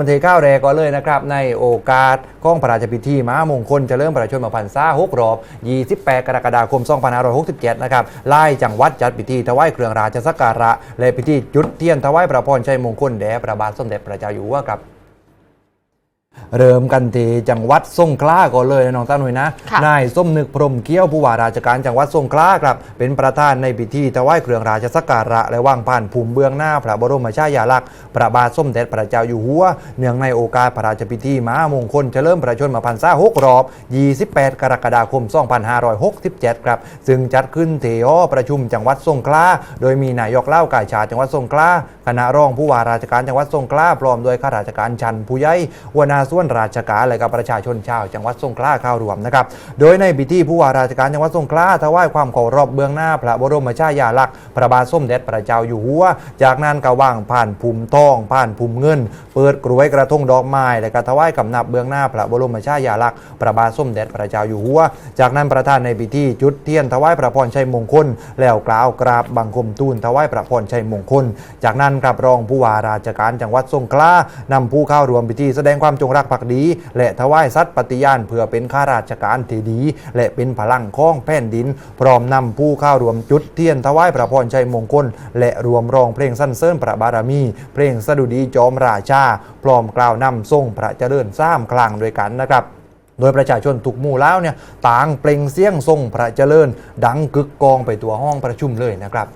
มันเทข้าวแรกก็เลยนะครับ ในโอกาสของพระราชพิธีม้ามงคลจะเริ่มพระชนมพรรษาหกรอบ 28 กรกฎาคม 2567 นะครับไล่จังหวัดจัดพิธีถวายเครื่องราชสักการะ และพิธีจุดเทียนถวายพระพรชัยมงคลแด่พระบาทสมเด็จพระเจ้าอยู่หัวครับ เริ่มกันที่จังหวัดสงขลาก่อนเลยนะน้องต้าหนุ่ยนะค่ะนายส้มนึกพรหมเกี้ยวผู้ว่าราชการจังหวัดสงขลาครับเป็นประธานในพิธีถวายเครื่องราชสักการะและวางผ่านภูมิเบื้องหน้าพระบรมฉายาลักษณ์พระบาทสมเด็จพระเจ้าอยู่หัว เนื่องในโอกาสพระราชพิธีมหามงคลเฉลิมพระชนมพรรษา6รอบ 28 กรกฎาคม 2567 ครับ ซึ่งจัดขึ้นที่หอประชุมจังหวัดสงขลาโดยมีนายกเล่ากายชาติจังหวัดสงขลาคณะรองผู้ว่าราชการจังหวัดสงขลาพร้อมด้วยข้าราชการชั้นผู้ใหญ่หัวหน้าส่วนราชการและกับประชาชนชาวจังหวัดสงขลาเข้ารวมนะครับ โดยในพิธีผู้ว่าราชการจังหวัดสงขลาถวายความเคารพเบื้องหน้าพระบรมฉายาลักษณ์พระบาทสมเด็จพระเจ้าอยู่หัว จากนั้นก็ว่างผ่านภูมิทอง ผ่านภูมิเงิน เปิดกรวยกระทงดอกไม้และก็ถวายกำนับเบื้องหน้าพระบรมฉายาลักษณ์พระบาทสมเด็จพระเจ้าอยู่หัว จากนั้นประธานในพิธีจุดเทียนถวายพระพรชัยมงคล แล้วกล่าวกราบบังคมทูลถวายพระพรชัยมงคล จากนั้นครับรองผู้ว่าราชการจังหวัดสงขลานำผู้เข้าร่วมพิธีแสดงความจงรักภักดี และถวายสัตย์ปฏิญาณเพื่อเป็นข้าราชการที่ดี และเป็นพลังของแผ่นดิน พร้อมนำผู้เข้าร่วมจุดเทียนถวายพระพรชัยมงคล และรวมร้องเพลงสรรเสริญพระบารมี เพลงสดุดีจอมราชา พร้อมกล่าวนำทรงพระเจริญสร้างคลังด้วยกันนะครับโดยประชาชนทุกหมู่แล้วเนี่ยต่างเปล่งเสียงทรงพระเจริญ ดังกึกกองไปตัวห้องประชุมเลยนะครับ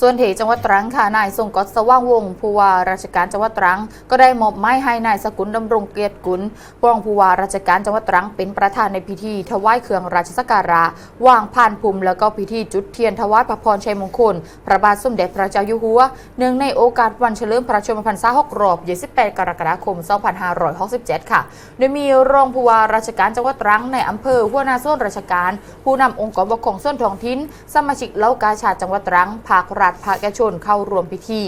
ส่วนที่จังหวัดตรังค่ะนายทรงกฎสว่างวงศ์ผู้ว่าราชการจังหวัดตรัง ก็ได้มอบไม้ให้นายสกุลดำรงเกียรติกุลรองผู้ว่าราชการจังหวัดตรังเป็นประธานในพิธีถวายเครื่องราชสักการะวางผ่านภูมิแล้วก็พิธีจุดเทียนถวายพระพรชัยมงคล พระบาทสมเด็จพระเจ้าอยู่หัวเนื่องในโอกาสวันเฉลิมพระชนมพรรษา6รอบ 28 กรกฎาคม 2567 ค่ะ โดยมีรองผู้ว่าราชการจังหวัดตรังในอำเภอหัวหน้าส่วนราชการ ผู้นำองค์กรปกครองส่วนท้องถิ่นสมาชิกเล้ากาชาติจังหวัดตรังภาครัฐภาคเอกชนเข้ารวมพิธี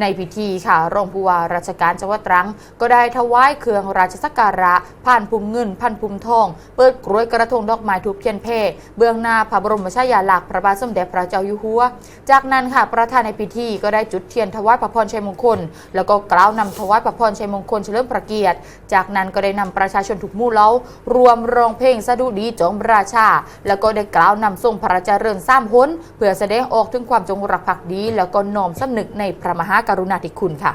ในพิธีค่ะรองผู้ว่าราชการจังหวัดตรัง ก็ได้ถวายเครื่องราชสักการะผ่านภูมิเงินพันภูมิทอง เปิดกรวยกระทงดอกไม้ทูบเทียนเพเบื้องหน้าพระบรมฉายาลักษณ์พระบาทสมเด็จพระเจ้าอยู่หัว จากนั้นค่ะประธานในพิธีก็ได้จุดเทียนถวายพระพรชัยมงคล แล้วก็กล่าวนำถวายพระพรชัยมงคลเฉลิมพระเกียรติ จากนั้นก็ได้นำประชาชนทุกมู่เล้ารวมร้องเพลงสะดุดีจอมราชา แล้วก็ได้กล่าวนำทรงพระเจริญสร้างหนเพื่อแสดงออกถึงความจงรักภักดีแล้วก็น้อมสำนึกในพระมหากรุณาธิคุณค่ะ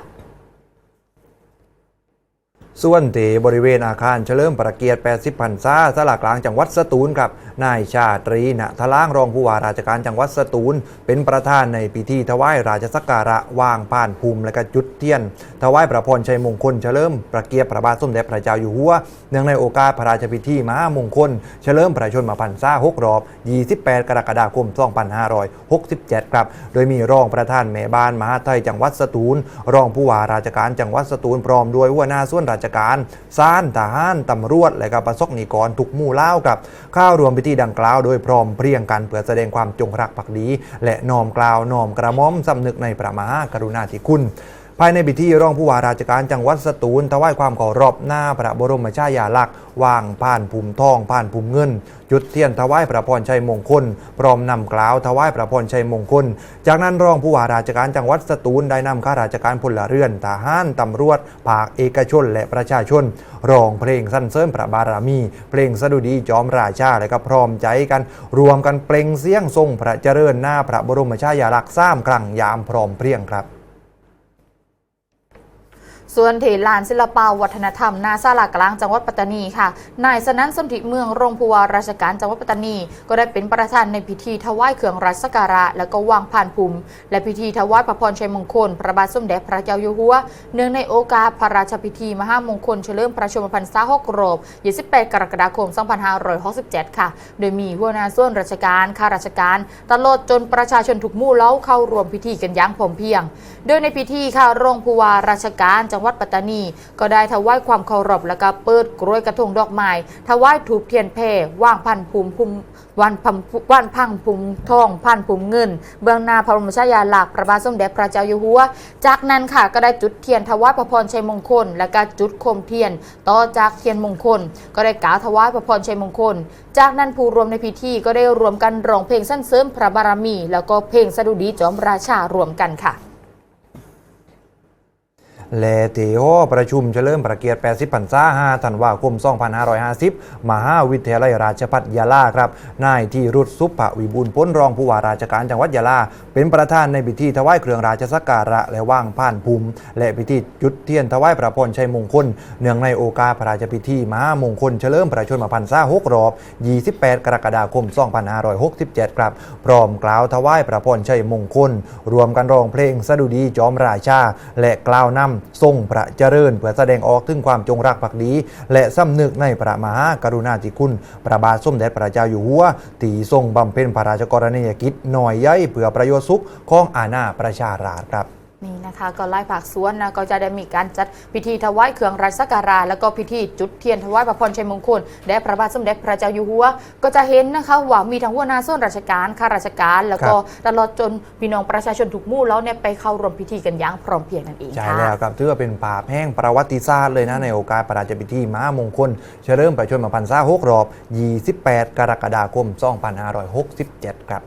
ส่วนที่บริเวณอาคารเฉลิมประเกียรติ80พรรษาสลากลางจังหวัดสตูลครับนายชาตรีณทล้างรองผู้ว่าราชการจังหวัดสตูล เป็นประธานในพิธีถวายราชสักการะวางผ่านภูมิและก็จุดเทียนถวายพระพรชัยมงคลเฉลิมประเกียรติพระบาทสมเด็จพระเจ้าอยู่หัวเนื่องในโอกาสพระราชพิธีมหามงคล เฉลิมพระชนมพรรษา6รอบ 28 กรกฎาคม 2567 ครับ โดยมีรองประธานแม่บ้านมหาดไทยจังหวัดสตูล รองผู้ว่าราชการจังหวัดสตูลพร้อมด้วยหัวหน้าส่วนราชการซ่านทหารตำรวจ และก็ประสบนิกรทุกหมู่เล่ากับเข้ารวมพิธีดังกล่าว โดยพร้อมเพรียงกันเพื่อแสดงความจงรักภักดี และน้อมกล่าวน้อมกระหม่อมสำนึกในพระมหากรุณาธิคุณ ภายในพิธีรองผู้ว่าราชการจังหวัดสตูลถวายความเคารพหน้าพระบรมฉายาลักษณ์วางผ่านภูมิทองผ่านภูมิเงิน จุดเทียนถวายพระพรชัยมงคล พร้อมนำกล่าวถวายพระพรชัยมงคล จากนั้นรองผู้ว่าราชการจังหวัดสตูลได้นำข้าราชการพลเรือนทหารตำรวจภาคเอกชน และประชาชนร้องเพลงสรรเสริญพระบารมี เพลงสดุดีจอมราชาและก็พร้อมใจกัน รวมกันเปล่งเสียงทรงพระเจริญหน้าพระบรมฉายาลักษณ์สามครั้งยามพร้อมเพรียงครับ ส่วนที่ลานศิลปาวัฒนธรรมนาซาลากลางจังหวัดปัตตานีค่ะ นายสนั่นสนธิเมืองรองผู้ว่าราชการจังหวัดปัตตานี ก็ได้เป็นประธานในพิธีถวายเครื่องราชสักการะ และก็วางผ่านภูมิและพิธีถวายพระพรชัยมงคล พระบาทสมเด็จพระเจ้าอยู่หัว เนื่องในโอกาสพระราชพิธีมหามงคลเฉลิมพระชนมพรรษา6รอบ28 กรกฎาคม 2567 ค่ะ โดยมีหัวหน้าส่วนราชการข้าราชการ ตลอดจนประชาชนทุกมู่เล้าเข้ารวมพิธีกันอย่างพร้อมเพียง โดยในพิธีค่ะรองผู้ว่าราชการจังหวัดปัตตานี ก็ได้ถวายความเคารพและก็เปิดกรวยกระทงดอกไม้ถวายถูกเทียนเพว่างพันภูมิภูมิวันพัมวันพังภูมิทองพันภูมิเงิน เบื้องหน้าพระบรมฉายาลักษณ์พระบาทสมเด็จพระเจ้าอยู่หัว จากนั้นค่ะก็ได้จุดเทียนถวายพระพรชัยมงคล และก็จุดโคมเทียน ต่อจากเทียนมงคล ก็ได้กล่าวถวายพระพรชัยมงคล จากนั้นผู้รวมในพิธีก็ได้รวมกันร้องเพลงสรรเสริมพระบารมี แล้วก็เพลงสดุดีจอมราชารวมกันค่ะ และเตโอประชุมเฉลิมพระเกียรติ 80พรรษา5ธันวาคม 2550 มหาวิทยาลัยราชภัฏยาลาครับ นายที่รุษสุภวิบูลพ้นรองผู้ว่าราชการจังหวัดยาลา เป็นประธานในพิธีถวายเครื่องราชสักการะและว่างผ่านภูมิ และพิธีจุดเทียนถวายพระพรชัยมงคล เนื่องในโอกาสพระราชพิธีมหามงคลเฉลิมพระชนมพรรษา6รอบ 28 กรกฎาคม 2567 ครับ พร้อมกล่าวถวายพระพรชัยมงคล รวมกันร้องเพลงสดุดีจอมราชา และกล่าวนำทรงพระเจริญ เพื่อแสดงออกถึงความจงรักภักดี และสำนึกในพระมหากรุณาธิคุณพระบาทสมเด็จพระเจ้าอยู่หัวที่ทรงบำเพ็ญพระราชกรณียกิจหน่อยใหญ่เพื่อประโยชน์สุขของอาณาประชาราษฎรครับ นี่นะคะก็ไล่ผักสวนนะก็จะได้มีการจัดพิธีถวายเครื่องราชสักการะแล้วก็พิธีจุดเทียนถวายพระพรชัยมงคลแด่พระบาทสมเด็จพระเจ้าอยู่หัว ก็จะเห็นนะคะว่ามีทั้งหัวหน้าส่วนราชการข้าราชการ แล้วก็ตลอดจนพี่น้องประชาชนทุกหมู่แล้วเนี่ยไปเข้าร่วมพิธีกันอย่างพร้อมเพรียงนั่นเองใช่ค่ะแล้วครับถือว่าเป็นภาพแห่งประวัติศาสตร์เลยนะในโอกาสพระราชพิธีมหามงคลเฉลิมพระชนมพรรษา6รอบ 28 กรกฎาคม 2567 ครับ